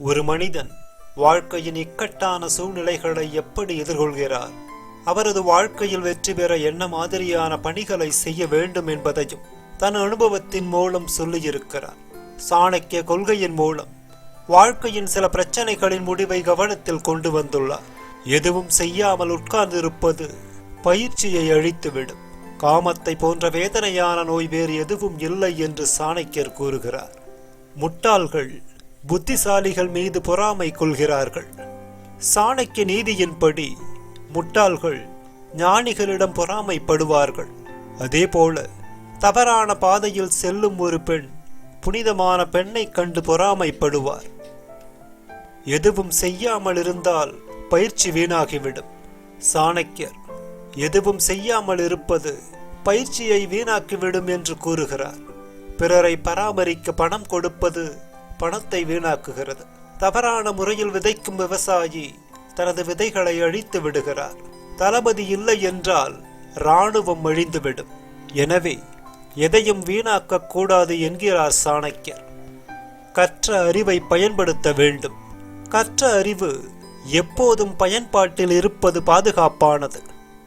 ஒரு மனிதன் வாழ்க்கையின் இக்கட்டான சூழ்நிலைகளை எப்படி எதிர்கொள்கிறார்? அவரது வாழ்க்கையில் வெற்றி பெற என்ன மாதிரியான பணிகளை செய்ய வேண்டும் என்பதையும் தன் அனுபவத்தின் மூலம் சொல்லியிருக்கிறார். சாணக்கிய கொள்கையின் மூலம் வாழ்க்கையின் சில பிரச்சனைகளின் முடிவை கவனத்தில் கொண்டு வந்துள்ளார். எதுவும் செய்யாமல் உட்கார்ந்திருப்பது பயிற்சியை அழித்துவிடும். காமத்தை போன்ற வேதனையான நோய் வேறு எதுவும் இல்லை என்று சாணக்கியர் கூறுகிறார். முட்டாள்கள் புத்திசாலிகள் மீது பொறாமை கொள்கிறார்கள். சாணக்கிய நீதியின்படி முட்டாள்கள் ஞானிகளிடம் பொறாமைப்படுவார்கள். அதேபோல தவறான பாதையில் செல்லும் ஒரு பெண் புனிதமான பெண்ணைக் கண்டு பொறாமைப்படுவார். எதுவும் செய்யாமல் இருந்தால் பயிற்சி வீணாகிவிடும். சாணக்கியர் எதுவும் செய்யாமல் இருப்பது பயிற்சியை வீணாக்கிவிடும் என்று கூறுகிறார். பிறரை பராமரிக்க பணம் கொடுப்பது பணத்தை வீணாக்குகிறது. தவறான முறையில் விதைக்கும் விவசாயி தனது விதைகளை அழித்து விடுகிறார். தளபதி இல்லை என்றால் இராணுவம் அழிந்துவிடும். எனவே எதையும் வீணாக்கக் கூடாது என்கிறார் சாணக்கியர். கற்ற அறிவை பயன்படுத்த வேண்டும். கற்ற அறிவு எப்போதும் பயன்பாட்டில் இருப்பது பாதுகாப்பானது.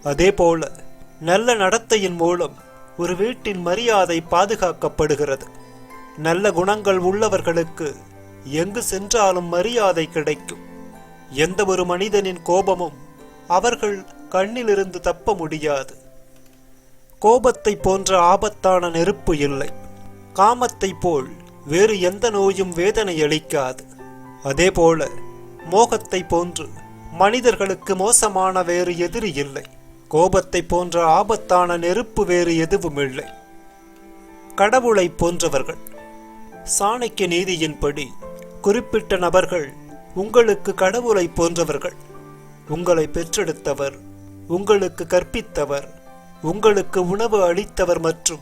அதேபோல நல்ல நடத்தையின் மூலம் ஒரு வீட்டின் மரியாதை பாதுகாக்கப்படுகிறது. நல்ல குணங்கள் உள்ளவர்களுக்கு எங்கு சென்றாலும் மரியாதை கிடைக்கும். எந்த ஒரு மனிதனின் கோபமும் அவர்கள் கண்ணிலிருந்து தப்ப முடியாது. கோபத்தை போன்ற ஆபத்தான நெருப்பு இல்லை. காமத்தை போல் வேறு எந்த நோயும் வேதனை அளிக்காது. அதேபோல மோகத்தை போன்று மனிதர்களுக்கு மோசமான வேறு எதிரி இல்லை. கோபத்தை போன்ற ஆபத்தான நெருப்பு வேறு எதுவும் இல்லை. கடவுளை போன்றவர்கள் சாணக்கிய நீதியின்படி குறிப்பிட்ட நபர்கள் உங்களுக்கு கடவுளை போன்றவர்கள். உங்களை பெற்றெடுத்தவர் உங்களுக்கு கற்பித்தவர் உங்களுக்கு உணவு அளித்தவர் மற்றும்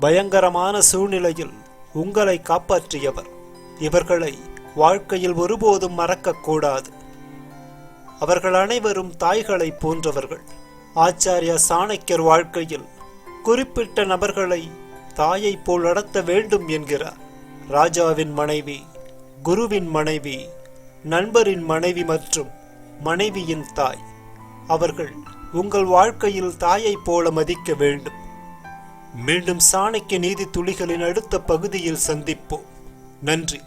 பயங்கரமான சூழ்நிலையில் உங்களை காப்பாற்றியவர். இவர்களை வாழ்க்கையில் ஒருபோதும் மறக்கக்கூடாது. அவர்கள் அனைவரும் தாய்களை போன்றவர்கள். ஆச்சாரியா சாணக்கியர் வாழ்க்கையில் குறிப்பிட்ட நபர்களை தாயைப் போல் நடத்த வேண்டும் என்கிறார். ராஜாவின் மனைவி குருவின் மனைவி நண்பரின் மனைவி மற்றும் மனைவியின் தாய். அவர்கள் உங்கள் வாழ்க்கையில் தாயைப் போல மதிக்க வேண்டும். மீண்டும் சாணக்கிய நீதி துளிகளின் அடுத்த பகுதியில் சந்திப்போம். நன்றி.